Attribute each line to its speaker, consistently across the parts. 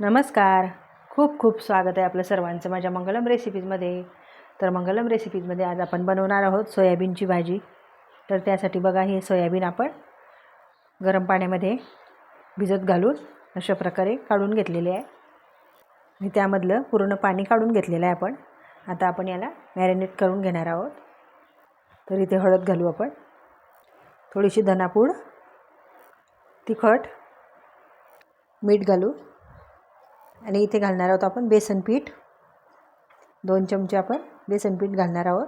Speaker 1: नमस्कार. खूप खूप स्वागत आहे आपलं सर्वांचं माझ्या मंगलम रेसिपीजमध्ये तर मंगलम रेसिपीजमध्ये आज आपण बनवणार आहोत सोयाबीनची भाजी. तर त्यासाठी बघा हे सोयाबीन आपण गरम पाण्यामध्ये भिजत घालून अशा प्रकारे काढून घेतलेले आहे. आणि त्यामधलं पूर्ण पाणी काढून घेतलेलं आहे आपण. आता आपण याला मॅरिनेट करून घेणार आहोत. तर इथे हळद घालू आपण. थोडीशी धनापूड तिखट मीठ घालू. आणि इथे घालणार आहोत आपण बेसन पीठ. दोन चमचे आपण बेसन पीठ घालणार आहोत.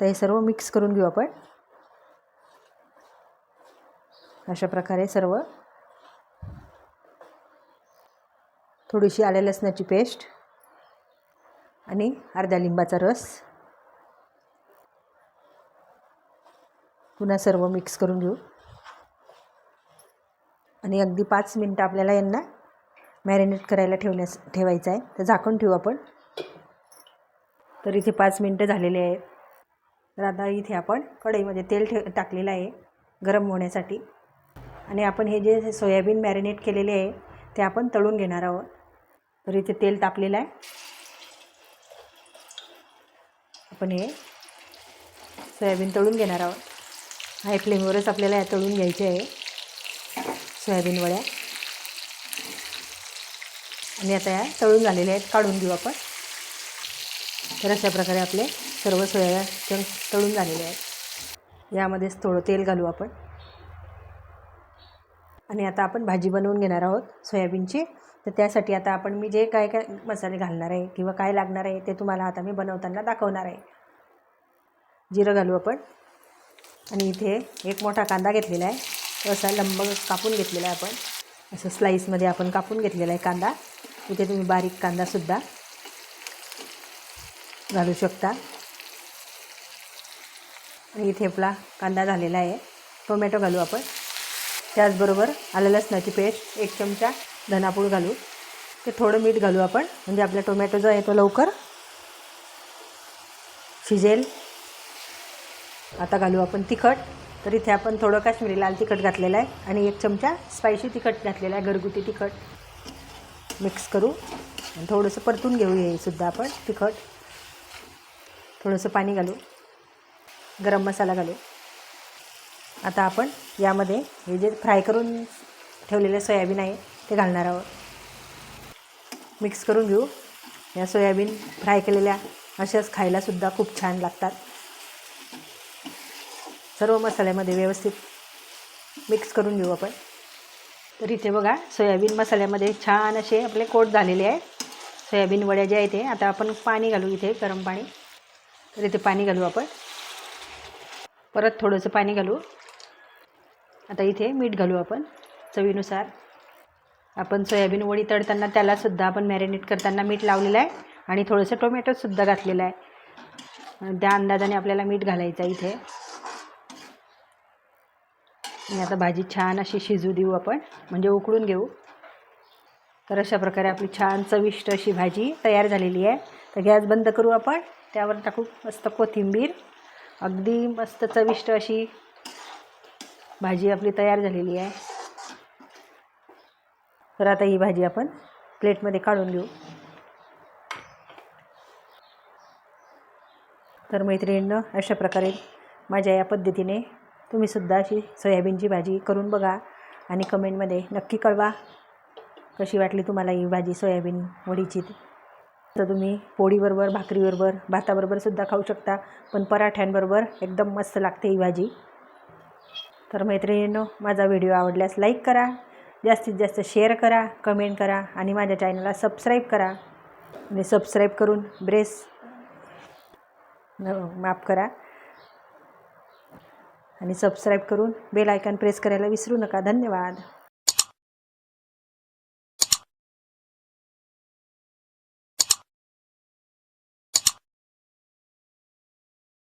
Speaker 1: तर हे सर्व मिक्स करून घेऊ आपण. अशा प्रकारे सर्व थोडीशी आल्या लसणाची पेस्ट आणि अर्ध्या लिंबाचा रस. पुन्हा सर्व मिक्स करून घेऊ. आणि अगदी पाच मिनटं आपल्याला यांना मॅरिनेट करायला ठेवण्यास ठेवायचं आहे. तर झाकून ठेवू आपण. तर इथे पाच मिनटं झालेले आहेत. तर आता इथे आपण कढईमध्ये तेल ठेव टाकलेलं आहे गरम होण्यासाठी. आणि आपण हे जे सोयाबीन मॅरिनेट केलेले आहे ते आपण तळून घेणार आहोत. तर इथे तेल तापलेलं आहे. आपण हे सोयाबीन तळून घेणार आहोत. हाय फ्लेमवरच आपल्याला या तळून घ्यायचे आहे. सोयाबीन वड्या. आणि आता या तळून झालेल्या आहेत काढून घेऊ आपण. तर अशा प्रकारे आपले सर्व सोया तळून झालेले आहेत. यामध्येच थोडं तेल घालू आपण. आणि आता आपण भाजी बनवून घेणार आहोत सोयाबीनची. तर त्यासाठी आता आपण मी जे काय काय मसाले घालणार आहे किंवा काय लागणार आहे ते तुम्हाला आता मी बनवताना दाखवणार आहे. जिरं घालू आपण. आणि इथे एक मोठा कांदा घेतलेला आहे. असा लंब कापून घेतलेला आहे आपण. असं स्लाईसमध्ये आपण कापून घेतलेला आहे कांदा. इथे तुम्ही बारीक कांदासुद्धा घालू शकता. आणि इथे आपला कांदा झालेला आहे. टोमॅटो घालू आपण. त्याचबरोबर आलं लसणाची पेस्ट एक चमचा धनापूड घालू. ते थोडं मीठ घालू आपण. म्हणजे आपला टोमॅटो जो आहे तो लवकर शिजेल. आता घालू आपण तिखट. तर इथे आपण थोडं काश्मीरी लाल तिखट घातलेलं आहे. आणि एक चमचा स्पायसी तिखट घातलेला आहे. घरगुती तिखट. मिक्स करू. आणि थोडंसं परतून घेऊ हे सुद्धा आपण तिखट. थोडंसं पाणी घालू. गरम मसाला घालू. आता आपण यामध्ये हे जे फ्राय करून ठेवलेले सोयाबीन आहे ते घालणार आहोत. मिक्स करून घेऊ. या सोयाबीन फ्राय केलेल्या अशाच खायलासुद्धा खूप छान लागतात. सर्व मसाल्यामध्ये व्यवस्थित मिक्स करून घेऊ आपण. तर इथे बघा सोयाबीन मसाल्यामध्ये छान असे आपले कोट झालेले आहे सोयाबीन वड्या ज्या आहेत ते आता आपण पाणी घालू इथे गरम पाणी. तर इथे पाणी घालू आपण. परत थोडंसं पाणी घालू. आता इथे मीठ घालू आपण चवीनुसार. आपण सोयाबीन वडी तळताना त्यालासुद्धा आपण मॅरिनेट करताना मीठ लावलेलं आहे आणि थोडंसं टोमॅटोसुद्धा घातलेलं आहे. त्या अंदाजाने आपल्याला मीठ घालायचं आहे इथे. आणि आता भाजी छान अशी शिजू देऊ आपण. म्हणजे उकळून घेऊ. तर अशा प्रकारे आपली छान चविष्ट अशी भाजी तयार झालेली आहे. तर गॅस बंद करू आपण. त्यावर टाकू मस्त कोथिंबीर. अगदी मस्त चविष्ट अशी भाजी आपली तयार झालेली आहे. तर आता ही भाजी आपण प्लेटमध्ये काढून घेऊ. तर मैत्रिणींनो अशा प्रकारे माझ्या या पद्धतीने तुम्हीसुद्धा अशी सोयाबीनची भाजी करून बघा आणि कमेंटमध्ये नक्की कळवा कशी वाटली तुम्हाला ही भाजी सोयाबीन वडीची. तर तुम्ही पोळीबरोबर भाकरीबरोबर भाताबरोबरसुद्धा खाऊ शकता पण पराठ्यांबरोबर एकदम मस्त लागते ही भाजी. तर मैत्रिणींनो माझा व्हिडिओ आवडल्यास लाईक करा जास्तीत जास्त शेअर करा कमेंट करा आणि माझ्या चॅनलला सबस्क्राईब करा आणि सबस्क्राईब करून ब्रेस माफ करा. आणि सबस्क्राईब करून बेल आयकॉन प्रेस करायला विसरू नका. धन्यवाद.